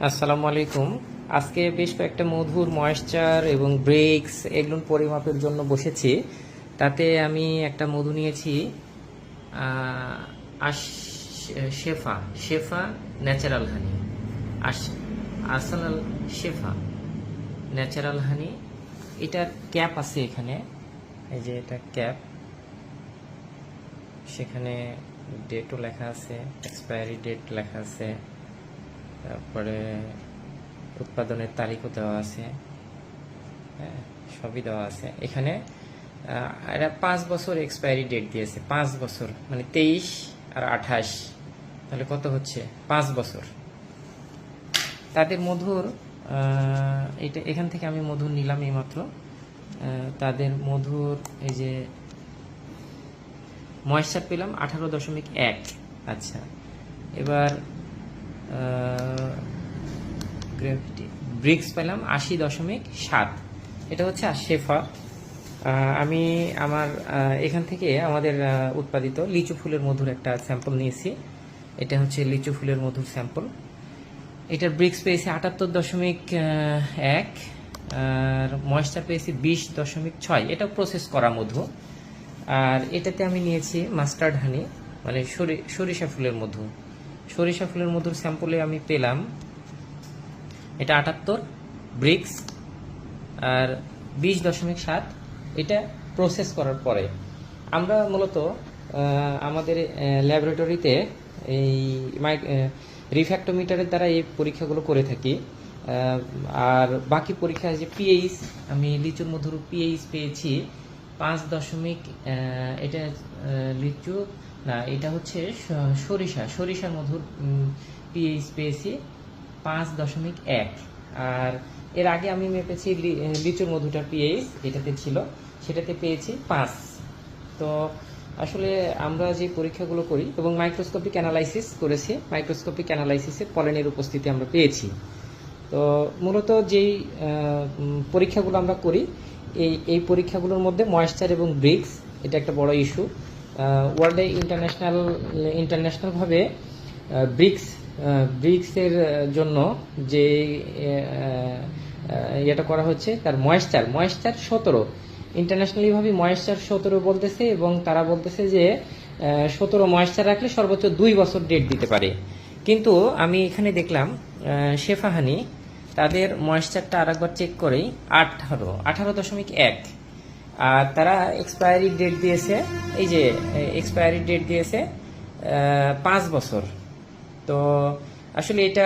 আসসালামু আলাইকুম। আজকে বেশ কয়েকটা মধুর ময়েশ্চার এবং ব্রেক্স এগুলোর পরিমাপের জন্য বসেছি। তাতে আমি একটা মধু নিয়েছি আশ- শেফা শেফা ন্যাচারাল হানি আস আর্সালাল শেফা ন্যাচারাল হানি এটার ক্যাপ আছে এখানে, এই যে এটা ক্যাপ সেখানে ডেটও লেখা আছে এক্সপায়ারি ডেট লেখা আছে। তারপরে উৎপাদনের তারিখও দেওয়া আছে। হ্যাঁ সবই দেওয়া আছে। এখানে এরা পাঁচ বছর এক্সপায়ারি ডেট দিয়েছে। পাঁচ বছর মানে তেইশ আর আঠাশ। তাহলে কত হচ্ছে? পাঁচ বছর। তাদের মধুর এটা, এখান থেকে আমি মধু নিলাম এইমাত্র। তাদের মধুর, এই যে ময়েশ্চার পেলাম আঠারো দশমিক এক। আচ্ছা এবার গ্রেভিটি ব্রিক্স পেলাম আশি দশমিক সাত। এটা হচ্ছে শেফা আমি আমার এখান থেকে আমাদের উৎপাদিত লিচু ফুলের মধুর একটা স্যাম্পল নিয়েছি। এটা হচ্ছে লিচু ফুলের মধুর স্যাম্পল এটার ব্রিক্স পেয়েছি আটাত্তর দশমিক এক। আর ময়েশ্চার পেয়েছি বিশ দশমিক ছয়। এটা প্রসেস করা মধু। আর এটাতে আমি নিয়েছি মাস্টার্ড হানি মানে সরি- সরিষা ফুলের মধু। সরিষা ফুলের মধুর স্যাম্পলে আমি পেলাম। এটা আটাত্তর, ব্রিক্স, আর বিশ দশমিক সাত। এটা প্রসেস করার পরে আমরা মূলত আমাদের ল্যাবরেটরিতে এই রিফ্যাক্টোমিটারের দ্বারা এই পরীক্ষাগুলো করে থাকি। আর বাকি পরীক্ষা যে পিএইচ আমি লিচুর মধুর পিএইচ পেয়েছি। পাঁচ দশমিক এটা লিচু না, এটা হচ্ছে সরিষা। সরিষার মধুর পিএইচ পেয়েছি পাঁচ দশমিক এক। আর এর আগে আমি মেপেছি লিচুর মধুটার পিএইচ এটাতে ছিল, সেটাতে পেয়েছি পাঁচ। তো আসলে আমরা যে পরীক্ষাগুলো করি, এবং মাইক্রোস্কোপিক অ্যানালাইসিস করেছি মাইক্রোস্কোপিক অ্যানালাইসিসে পলেনের উপস্থিতি আমরা পেয়েছি। তো মূলত যেই পরীক্ষাগুলো আমরা করি, এই এই পরীক্ষাগুলোর মধ্যে ময়েশ্চার এবং ব্রিক্স এটা একটা বড় ইস্যু ওয়ার্ল্ডে ইন্টারন্যাশনাল ইন্টারন্যাশনালভাবে ব্রিক্স ব্রিক্সের জন্য যে ইয়েটা করা হচ্ছে, তার ময়েশ্চার ময়েশ্চার সতেরো। ইন্টারন্যাশনালিভাবে ময়েশ্চার সতেরো বলতেছে এবং তারা বলতেছে যে সতেরো ময়েশ্চার রাখলে সর্বোচ্চ দুই বছর ডেট দিতে পারে। কিন্তু আমি এখানে দেখলাম শেফাহানি তাদের ময়েশ্চারটা আরেকবার চেক করেই, আঠারো আঠারো দশমিক এক। আর তারা এক্সপায়ারি ডেট দিয়েছে, এই যে এক্সপায়ারি ডেট দিয়েছে পাঁচ বছর। তো আসলে এটা